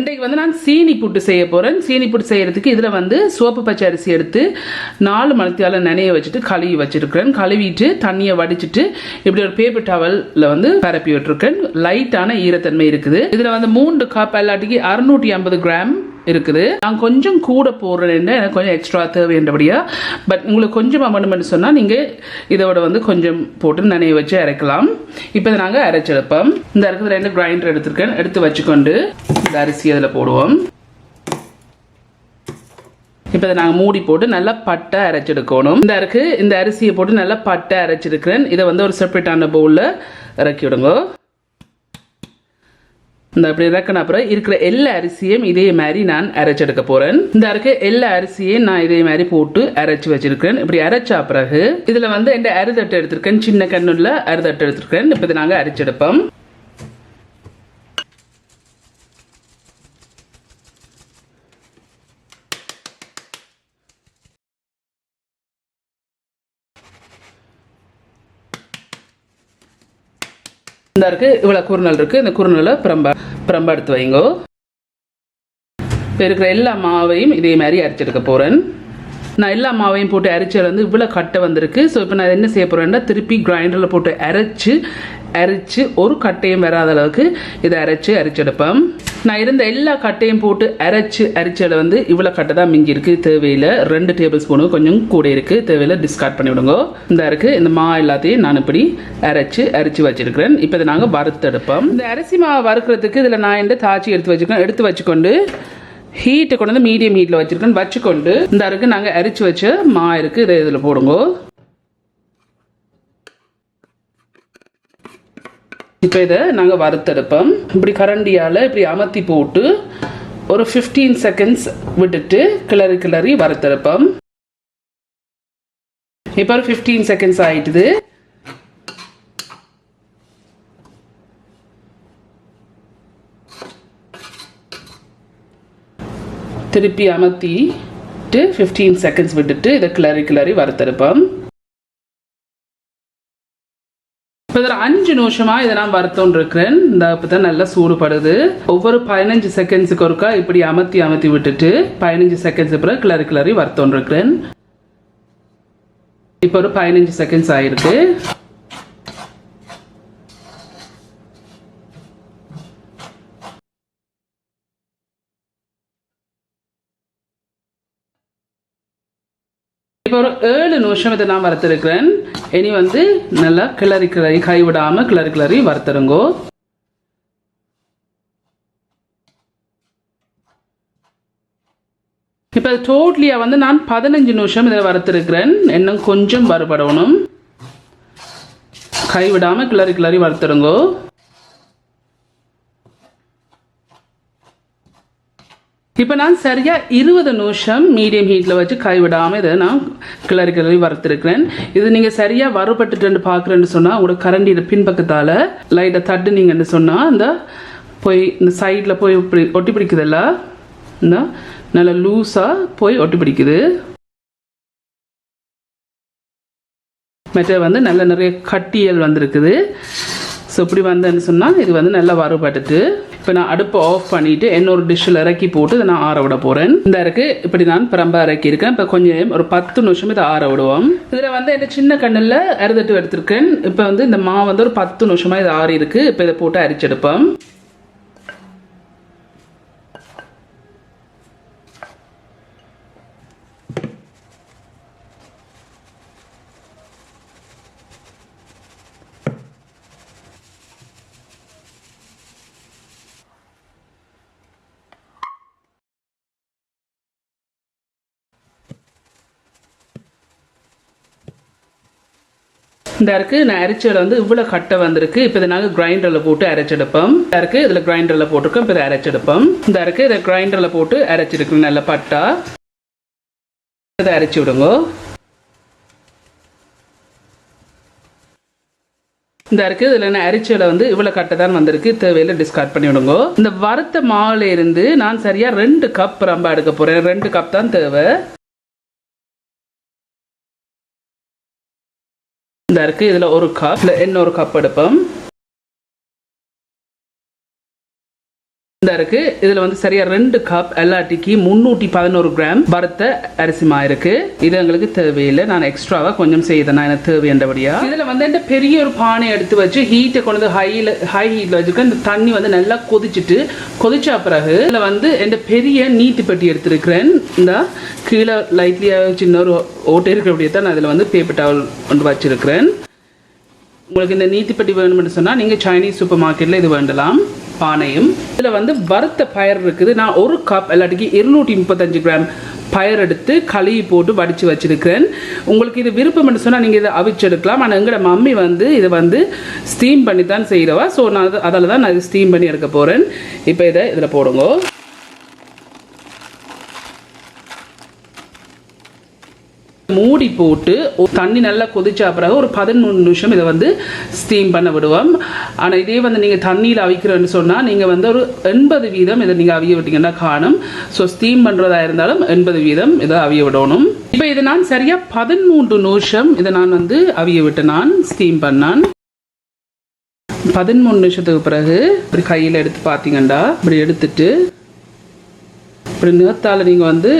இன்றைக்கு வந்து நான் சீனி புட்டு செய்ய போகிறேன் சீனி புட்டு செய்கிறதுக்கு இதில் வந்து சோப்பு பச்சை அரிசி எடுத்து நாலு மணத்தியால் நனைய வச்சுட்டு கழுவி வச்சுருக்கிறேன். கழுவிட்டு தண்ணியை வடிச்சிட்டு இப்படி ஒரு பேப்பர் டவலில் வந்து பரப்பி விட்டுருக்கேன். லைட்டான ஈரத்தன்மை இருக்குது. இதில் வந்து மூன்று கப் எல்லாட்டிக்கு அறுநூற்றி ஐம்பது கிராம் இருக்குது. நான் கொஞ்சம் கூட போடுறேன் எனக்கு கொஞ்சம் எக்ஸ்ட்ரா தேவைன்றபடியா பட் உங்களுக்கு கொஞ்சம் வேணும்னு சொன்னால் நீங்கள் இதோட வந்து கொஞ்சம் போட்டு நினைவு வச்சு அரைக்கலாம். இப்போ இதை நாங்கள் அரைச்செடுப்போம். இந்த இருக்கிற ரெண்டு கிரைண்டர் எடுத்துருக்கேன். எடுத்து வச்சுக்கொண்டு இந்த அரிசி அதில் போடுவோம். இப்போ இதை நாங்கள் மூடி போட்டு நல்லா பட்டை அரைச்செடுக்கணும். இந்த இருக்கு இந்த அரிசியை போட்டு நல்லா பட்டை அரைச்சிருக்கிறேன். இதை வந்து ஒரு செப்பரேட்டான பவுலில் இறக்கி விடுங்க. இந்த அப்படி இறக்கின அப்புறம் இருக்கிற எல்லா அரிசியும் இதே மாதிரி நான் அரைச்செடுக்க போறேன். இந்த இருக்க எல்லா அரிசியையும் நான் இதே மாதிரி போட்டு அரைச்சு வச்சிருக்கேன். இப்படி அரைச்சா பிறகு இதுல வந்து எந்த அறுதட்டு எடுத்திருக்கேன். சின்ன கண்ணுல அறுதட்டு எடுத்திருக்கேன். இப்போ இதை நாங்க அரைச்செடுப்போம் இந்த இருக்கு இவ்வளோ குறுநல் இருக்கு. இந்த குறுநலை பிரம்பா பிரம்பா எடுத்து வைங்கோ. இப்போ இருக்கிற எல்லா மாவையும் இதே மாதிரி அரைச்செடுக்க போகிறேன் நான் எல்லா மாவையும் போட்டு அரைச்சது வந்து இவ்வளோ கட்டை வந்திருக்கு. ஸோ இப்போ நான் என்ன செய்ய போகிறேன்னா திருப்பி கிரைண்டரில் போட்டு அரைச்சி அரைச்சி ஒரு கட்டையும் வராத அளவுக்கு இதை அரைச்சி அரைச்செடுப்பேன் நான் இருந்த எல்லா கட்டையும் போட்டு அரைச்சி அரைச்சல வந்து இவ்வளோ கட்டை தான் மிஞ்சி இருக்கு தேவையில் ரெண்டு டேபிள் ஸ்பூனு கொஞ்சம் கூட இருக்குது தேவையில் டிஸ்கார்ட் பண்ணி விடுங்க. இந்த இருக்கு இந்த மா எல்லாத்தையும் நான் இப்படி அரைச்சி அரைச்சு வச்சிருக்கிறேன். இப்போ இதை நாங்கள் வறுத்தெடுப்போம். இந்த அரிசி மாவை வறுக்கிறதுக்கு இதில் நான் என்ன தாச்சி எடுத்து வச்சுக்கிறேன் எடுத்து வச்சுக்கொண்டு ஹீட்டை கொண்டு வந்து மீடியம் ஹீட்டில் வச்சுருக்கேன் வச்சுக்கொண்டு இந்த அறுக்கு நாங்கள் அரிச்சு வச்ச மா இருக்குது இதை இதில் போடுங்க. இப்போ இதை நாங்கள் வறுத்தெடுப்போம். இப்படி கரண்டியால் இப்படி அமர்த்தி போட்டு ஒரு ஃபிஃப்டீன் செகண்ட்ஸ் விட்டுட்டு கிளறி கிளறி வறுத்தெடுப்போம். இப்போ ஒரு ஃபிஃப்டீன் செகண்ட்ஸ் ஆயிட்டுது. திருப்பி அமர்த்திட்டு ஃபிஃப்டீன் செகண்ட்ஸ் விட்டுட்டு இதை கிளறி கிளறி வறுத்தெடுப்போம். இப்போ இதில் அஞ்சு நிமிஷமாக இதை நான் வறுத்தோன் இருக்கிறேன் இந்த இப்போ தான் நல்லா சூடுபடுது. ஒவ்வொரு பதினஞ்சு செகண்ட்ஸுக்கு ஒருக்கா இப்படி அமர்த்தி அமர்த்தி விட்டுட்டு பதினஞ்சு செகண்ட்ஸ் அப்புறம் கிளறி கிளறி வறுத்தோன் இருக்கிறேன் இப்போ ஒரு பதினஞ்சு செகண்ட்ஸ் ஆயிருக்கு. இப்போ ஒரு ஏழு நிமிஷம் இதை நான் வறுத்திருக்கிறேன். இனி வந்து நல்லா கிளறி கிளறி கைவிடாமல் கிளறி கிளறி வறுத்துருங்கோ. இப்போ டோட்லியாக வந்து நான் பதினஞ்சு நிமிஷம் இதை வறுத்திருக்கிறேன். இன்னும் கொஞ்சம் வறுபடணும். கைவிடாமல் கிளறி கிளறி வறுத்துருங்கோ. இப்போ நான் சரியாக இருபது நிமிஷம் மீடியம் ஹீட்டில் வச்சு கைவிடாமல் இதை நான் கிளறி கிளறி வறுத்துருக்கிறேன். இது நீங்கள் சரியாக வறுபட்டுட்டு பார்க்குறேன்னு சொன்னால் உங்களோட கரண்டியில் பின்பக்கத்தால் லைட்டை தட்டுனீங்கன்னு சொன்னால் அந்த போய் இந்த சைடில் போய் இப்படி ஒட்டி பிடிக்குதுல்ல? இந்த நல்லா லூஸாக போய் ஒட்டி பிடிக்குது. மற்ற வந்து நல்ல நிறைய கட்டியல் வந்திருக்குது. ஸோ இப்படி வந்தேன்னு சொன்னால் இது வந்து நல்லா வறுபட்டுட்டு இப்போ நான் அடுப்பை ஆஃப் பண்ணிவிட்டு இன்னொரு டிஷ்ஷில் இறக்கி போட்டு இதை நான் ஆற விட போகிறேன் இந்த இருக்கு இப்படி நான் பிரம்பா இறக்கி இருக்கேன். இப்போ கொஞ்சம் ஒரு பத்து நிமிஷம் இதை ஆற விடுவோம். இதில் வந்து இந்த சின்ன கண்ணில் அறுதட்டு எடுத்திருக்கேன். இப்போ வந்து இந்த மாவு வந்து ஒரு பத்து நிமிஷமாக இது ஆறி இருக்கு இப்போ இதை போட்டு அரிச்செடுப்போம் இந்த இருக்குது நான் அரைச்சல வந்து இவ்வளோ கட்டை வந்திருக்கு. இப்போ இதை நாங்கள் கிரைண்டரில் போட்டு அரைச்செடுப்போம். இந்த இருக்குது இதில் கிரைண்டரில் போட்டிருக்கோம் இப்போ இதை அரைச்செடுப்போம். இந்த இருக்குது இதை கிரைண்டரில் போட்டு அரைச்சிருக்கோம் நல்ல பட்டா. இதை அரைச்சி விடுங்க. இந்த இருக்கு இதில் நான் அரிச்சல வந்து இவ்வளோ கட்டை தான் வந்திருக்கு. தேவையில்லை டிஸ்கார்ட் பண்ணி விடுங்க. இந்த வறுத்த மாவுல இருந்து நான் சரியாக ரெண்டு கப் ரொம்ப எடுக்க போகிறேன் ரெண்டு கப் தான் தேவை. இந்த இருக்கு இதுல ஒரு கப் இன்னொரு கப் எடுப்போம். இந்த இருக்கு. இதுல வந்து சரியா ரெண்டு கப் எல்லாட்டிக்கு முன்னூற்றி பதினோரு கிராம் வறுத்த அரிசி மா இருக்கு. இது எங்களுக்கு தேவையில்லை. நான் எக்ஸ்ட்ராவா கொஞ்சம் செய்தேன். எனக்கு தேவையண்டபடியா இதுல வந்து இந்த பெரிய ஒரு பானை எடுத்து வச்சு ஹீட்டை கொண்டு வந்து ஹைல ஹை ஹீட்ல வச்சிருக்கேன் இந்த தண்ணி வந்து நல்லா கொதிச்சுட்டு கொதிச்ச பிறகு இதுல வந்து இந்த பெரிய நீட்டு பெட்டி எடுத்திருக்கிறேன். இந்த கீழே லைட்லியா சின்ன ஒரு ஓட்டை இருக்கிறபடியே தான் நான் இதுல வந்து பேப்பர் டவல் கொண்டு வச்சிருக்கிறேன். உங்களுக்கு இந்த நீத்திப்பட்டி வேணும்னு சொன்னால் நீங்கள் சைனீஸ் சூப்பர் மார்க்கெட்டில் இது வேண்டலாம். பானையும். இதில் வந்து வறுத்த பயர் இருக்குது. நான் ஒரு கப் இல்லாட்டிக்கு இருநூற்றி முப்பத்தஞ்சு கிராம் பயர் எடுத்து கழுவி போட்டு வடித்து வச்சிருக்கிறேன். உங்களுக்கு இது விருப்பம்னு சொன்னால் நீங்கள் இதை அவிச்செடுக்கலாம் ஆனால் எங்களோட மம்மி வந்து இதை வந்து ஸ்டீம் பண்ணி தான் செய்கிறவா ஸோ நான் அது அதில் தான் நான் ஸ்டீம் பண்ணி எடுக்க போகிறேன் இப்போ இதை இதில் போடுங்க. மூடி போட்டு ஒரு தண்ணி நல்லா கொதிச்ச பிறகு ஒரு பதினொன்று நிமிஷம் இதை வந்து ஸ்டீம் பண்ண விடுவோம். ஆனால் இதே வந்து நீங்கள் தண்ணியில் அவிக்கிறேன்னு சொன்னால் நீங்கள் வந்து ஒரு எண்பது வீதம் இதை நீங்கள் அவிய விட்டீங்கன்னா காணும். ஸோ ஸ்டீம் பண்ணுறதா இருந்தாலும் எண்பது வீதம் இதை அவிய விடணும். இப்போ இதை நான் சரியாக பதிமூன்று நிமிஷம் இதை நான் வந்து அவிய விட்டு நான் ஸ்டீம் பண்ணான். பதிமூணு நிமிஷத்துக்கு பிறகு இப்படி கையில் எடுத்து பார்த்தீங்கண்டா இப்படி எடுத்துட்டு இப்படி நிறத்தால் நீங்கள் வந்து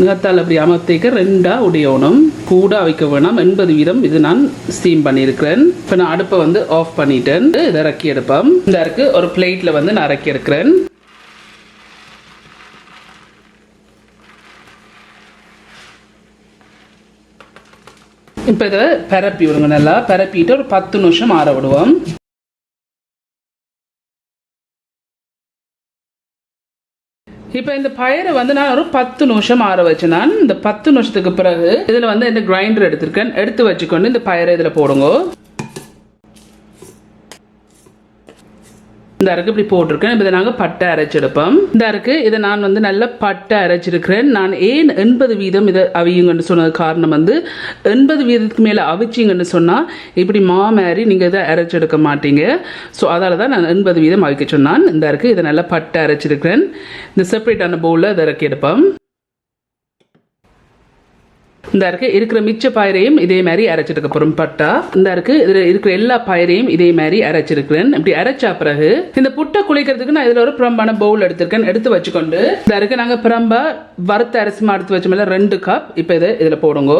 முகத்தால் அப்படி அமர்த்திக்க ரெண்டாக உடையணும் கூட வைக்க வேணாம். எண்பது வீதம் இது நான் ஸ்டீம் பண்ணியிருக்கிறேன். இப்போ நான் அடுப்பை வந்து ஆஃப் பண்ணிட்டேன். இதை இறக்கி எடுப்பேன் இந்த இருக்கு ஒரு பிளேட்டில் வந்து நான் இறக்கி எடுக்கிறேன். இப்போ இதை பரப்பி விடுங்க நல்லா. பரப்பிட்டு ஒரு பத்து நிமிஷம் ஆற விடுவோம். இப்போ இந்த பயிரை வந்து நான் ஒரு பத்து நிமிஷம் ஆற வச்சு நான் இந்த பத்து நிமிஷத்துக்கு பிறகு இதில் வந்து இந்த கிரைண்டர் எடுத்திருக்கேன். எடுத்து வச்சுக்கொண்டு இந்த பயிரை இதில் போடுங்க. இந்த அருக்கு இப்படி போட்டிருக்கேன். இப்போ இதை நாங்கள் பட்டை அரைச்செடுப்போம் இந்த அருக்கு இதை நான் வந்து நல்ல பட்டை அரைச்சிருக்கிறேன் நான் ஏன் எண்பது வீதம் இதை அவியுங்கன்னு சொன்னது காரணம் வந்து எண்பது வீதத்துக்கு மேலே அவிச்சிங்கன்னு சொன்னால் இப்படி மா நீங்கள் இதை அரைச்செடுக்க மாட்டீங்க. ஸோ அதால் தான் நான் எண்பது வீதம் அவிக்க சொன்னான். இந்த அருக்கு இதை நல்லா பட்டை அரைச்சிருக்கிறேன் இந்த செப்பரேட்டான பவுலில் இதை இறக்கி எடுப்போம். இந்த இருக்கு இருக்கிற மிச்ச பயிரையும் இதே மாதிரி அரைச்சிருக்க போறோம் பட்டா. இந்த இருக்கு இதுல இருக்கிற எல்லா பயிரையும் இதே மாதிரி அரைச்சிருக்கிறேன். இப்படி அரைச்சா பிறகு இந்த புட்டை குளிக்கிறதுக்கு நான் இதுல ஒரு பிரம்பான பவுல் எடுத்திருக்கேன் எடுத்து வச்சுக்கொண்டு. இந்த இருக்கு நாங்க பிரம்பா வறுத்த அரிசி எடுத்து வச்சோம்ல ரெண்டு கப் இப்போ இதை இதுல போடுங்க.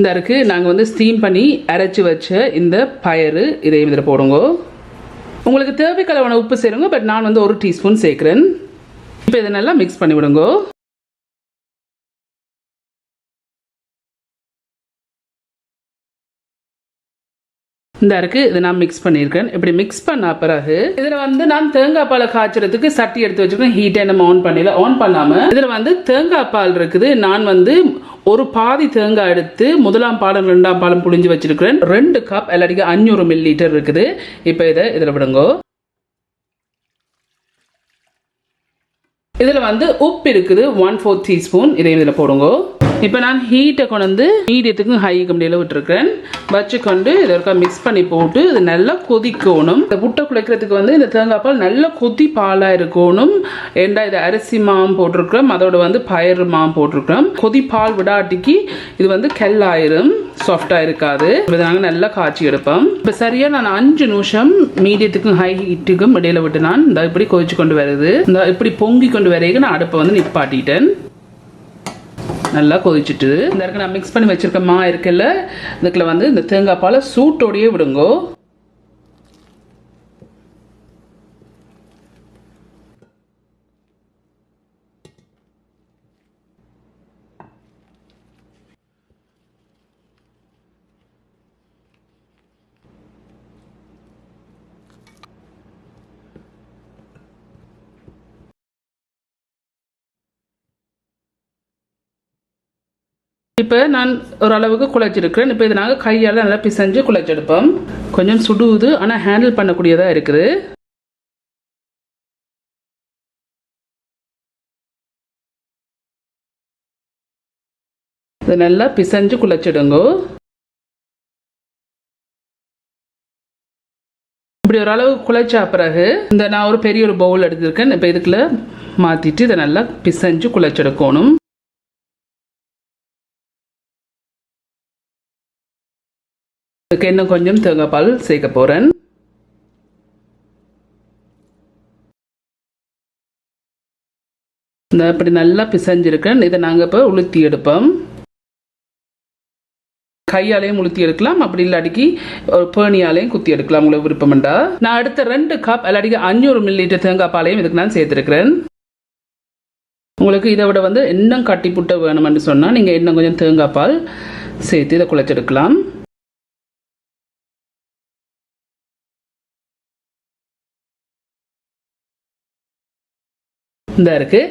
இந்த இருக்கு நாங்க வந்து ஸ்டீம் பண்ணி அரைச்சி வச்ச இந்த பயறு இதையும் இதில் போடுங்க. உங்களுக்கு தேவைக்கலவான உப்பு சேருங்க பட் நான் வந்து ஒரு டீஸ்பூன் சேர்க்குறேன். இப்போ இதை நல்லா மிக்ஸ் பண்ணி விடுங்க. இந்த இருக்குது இதை நான் மிக்ஸ் பண்ணியிருக்கேன். இப்படி மிக்ஸ் பண்ண பிறகு இதில் வந்து நான் தேங்காய் பாலை காய்ச்சறதுக்கு சட்டி எடுத்து வச்சுருக்கேன் ஹீட்டை நம்ம ஆன் பண்ணல. ஆன் பண்ணாமல் இதில் வந்து தேங்காய் பால் இருக்குது. நான் வந்து ஒரு பாதி தேங்காய் எடுத்து முதலாம் பாலம் ரெண்டாம் பாலம் புழிஞ்சு வச்சிருக்கிறேன். ரெண்டு கப் இல்லாட்டிக்கு அஞ்சூறு மில்லி லிட்டர் இருக்குது. இப்போ இதை இதில் விடுங்கோ. இதில் வந்து உப்பு இருக்குது. ஒன் ஃபோர் டீஸ்பூன் இதையும் இதில் போடுங்கோ. இப்போ நான் ஹீட்டை கொண்டு வந்து மீடியத்துக்கும் ஹை கம்பெனியில் விட்டுருக்கேன் வச்சுக்கொண்டு இதை ஒருக்கா மிக்ஸ் பண்ணி போட்டு இது நல்லா கொதிக்கணும். இந்த புட்டை குழைக்கிறதுக்கு வந்து இந்த தேங்காய் பால் நல்லா கொதி பாலாக இருக்கணும். ஏண்டா இது அரிசி மாம் போட்டிருக்கிறோம். அதோட வந்து பயிறு மாம் போட்டிருக்கிறோம். கொதி பால் விடாட்டிக்கு இது வந்து கெல்லாயிரும். சாஃப்டாக இருக்காது. இதை நாங்கள் நல்லா காய்ச்சி எடுப்போம். இப்போ சரியாக நான் அஞ்சு நிமிஷம் மீடியத்துக்கும் ஹை ஹீட்டுக்கும் இடையில விட்டு நான் இந்த இப்படி கொதிச்சு கொண்டு வருது. இந்த இப்படி பொங்கி கொண்டு வரைக்கும் நான் அடுப்பை வந்து நிப்பாட்டிட்டேன். நல்லா கொதிச்சுட்டு இந்த இடத்துல நான் மிக்ஸ் பண்ணி வச்சிருக்க மா இருக்குல்ல இதுக்குள்ள வந்து இந்த தேங்காய் பாலை சூட்டோடையே விடுங்கோ. இப்போ நான் ஓரளவுக்கு குழைச்சிருக்கிறேன். இப்போ இதை நாங்கள் கையால் நல்லா பிசைஞ்சு குழைச்செடுப்போம். கொஞ்சம் சுடுவுது ஆனால் ஹேண்டில் பண்ணக்கூடியதாக இருக்குது. இதை நல்லா பிசைஞ்சு குழைச்சிடுங்கோ. இப்படி ஓரளவு குழைச்சா பிறகு இந்த நான் ஒரு பெரிய ஒரு பவுல் எடுத்திருக்கேன். இப்போ இதுக்குள்ள மாற்றிட்டு இதை நல்லா பிசைஞ்சு குழைச்செடுக்கணும். இதுக்கு இன்னும் கொஞ்சம் தேங்காய் பால் சேர்க்க போகிறேன் இந்த இப்படி நல்லா பிசைஞ்சிருக்கேன். இதை நாங்கள் இப்போ உளுத்தி எடுப்போம். கையாலையும் உளுத்தி எடுக்கலாம். அப்படி இல்லாட்டிக்கு ஒரு பேணியாலையும் குத்தி எடுக்கலாம். உங்களுக்கு விருப்பம்ண்டா நான் அடுத்த ரெண்டு கப் இல்லாட்டிக்கு அஞ்சூறு மில்லி லிட்டர் தேங்காய் பாலையும் இதுக்கு நான் சேர்த்துருக்கிறேன். உங்களுக்கு இதை விட வந்து இன்னும் கட்டி புட்ட வேணும்னு சொன்னால் நீங்கள் இன்னும் கொஞ்சம் தேங்காய் பால் சேர்த்து இதை குழைச்செடுக்கலாம் இந்த இருக்குது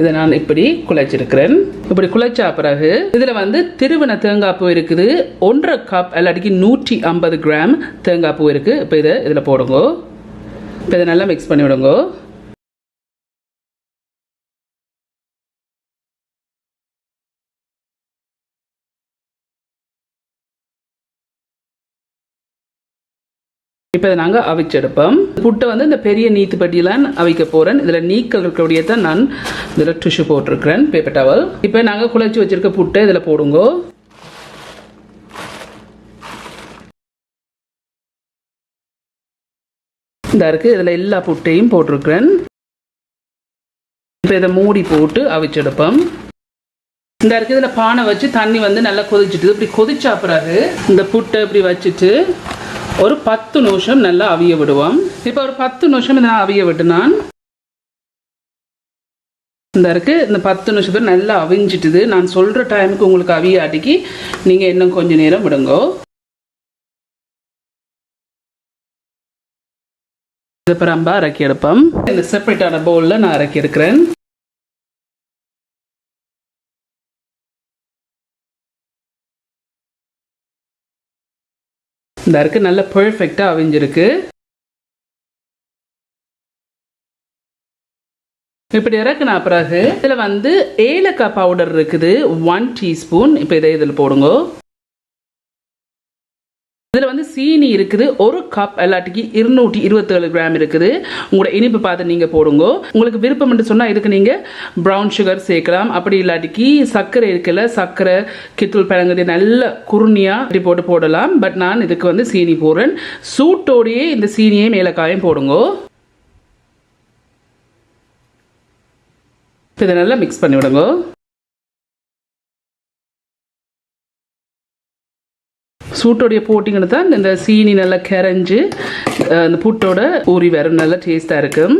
இதை நான் இப்படி குழைச்சிருக்கிறேன் இப்படி குழைச்சா பிறகு இதில் வந்து திருவன தேங்காய் பூ இருக்குது. ஒன்றரை கப் இல்லாட்டிக்கு நூற்றி ஐம்பது கிராம் தேங்காய் பூ இருக்குது இப்போ இதை இதில் போடுங்க. இப்போ இதை நல்லா மிக்ஸ் பண்ணி விடுங்க இப்போ இதை நாங்கள் அவிச்செடுப்போம். புட்டை வந்து இந்த பெரிய நீத்து பட்டியெல்லாம் அவிக்க போகிறேன் இதில் நீக்கல் இருக்கக்கூடிய தான் நான் இதில் டிஷ்யூ போட்டிருக்கிறேன் பேப்பர் டவல் இப்போ நாங்கள் குழச்சி வச்சிருக்க புட்டை இதில் போடுங்க. இந்த இருக்குது இதில் எல்லா புட்டையும் போட்டிருக்கிறேன். இப்போ இதை மூடி போட்டு அவிச்செடுப்போம். இந்த இருக்கு இதில் பானை வச்சு தண்ணி வந்து நல்லா கொதிச்சுட்டு இப்படி கொதிச்சா பிறகு இந்த புட்டை இப்படி வச்சுட்டு ஒரு பத்து நிமிஷம் நல்லா அவிய விடுவோம். இப்போ ஒரு பத்து நிமிஷம் இதை அவிய விட்டுனான். இந்த இருக்கு இந்த பத்து நிமிஷத்துக்கு நல்லா அவிஞ்சிட்டுது. நான் சொல்கிற டைமுக்கு உங்களுக்கு அவிய அடிக்கி நீங்கள் இன்னும் கொஞ்ச நேரம் விடுங்கோ. பரம்பா இறக்கி எடுப்போம். இந்த செப்பரேட்டான பவுலில் நான் இறக்கி எடுக்கிறேன். இந்த இருக்கு நல்ல பெர்ஃபெக்டாக அவிஞ்சிருக்கு. இப்படி இறக்குனா பிறகு இதில் வந்து ஏலக்காய் பவுடர் இருக்குது ஒன் டீஸ்பூன் இப்போ இதை இதில் போடுங்க. சீனி இருக்குது ஒரு கப் எல்லாட்டிக்கு இருநூற்றி இருபத்தேழு கிராம் இருக்குது. உங்களோட இனிப்பு பார்த்து நீங்கள் போடுங்க. உங்களுக்கு விருப்பம் என்று சொன்னால் இதுக்கு நீங்கள் ப்ரௌன் சுகர் சேர்க்கலாம். அப்படி இல்லாட்டிக்கு சர்க்கரை இருக்குல்ல சர்க்கரை கித்தூள் பழங்கடி நல்ல குருணியாக இப்படி போட்டு போடலாம். பட் நான் இதுக்கு வந்து சீனி போடுறேன். சூட்டோடையே இந்த சீனியையும் ஏலக்காயும் போடுங்க. இதை நல்லா மிக்ஸ் பண்ணி விடுங்க சூட்டோடைய போட்டிங்கன்னு தான் இந்த சீனி நல்லா கரைஞ்சு அந்த புட்டோட பூரி வரும் நல்லா டேஸ்ட்டாக இருக்கும்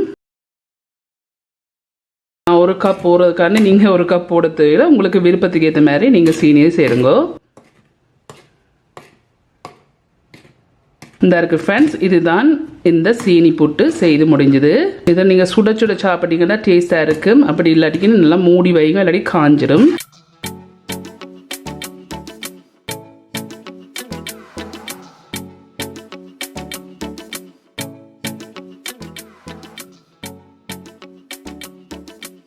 நான் ஒரு கப் போடுறதுக்காண்டி நீங்கள் ஒரு கப் போட தேவையில்ல உங்களுக்கு விருப்பத்துக்கு ஏற்ற மாதிரி நீங்கள் சீனியை சேருங்க. இந்த இருக்கு ஃப்ரெண்ட்ஸ் இதுதான் இந்த சீனி புட்டு செய்து முடிஞ்சுது. இதை நீங்கள் சுட சுட சாப்பிட்டீங்கன்னா டேஸ்ட்டாக இருக்கும். அப்படி இல்லாட்டிக்கு நல்லா மூடி வைங்க இல்லாட்டி காஞ்சிடும்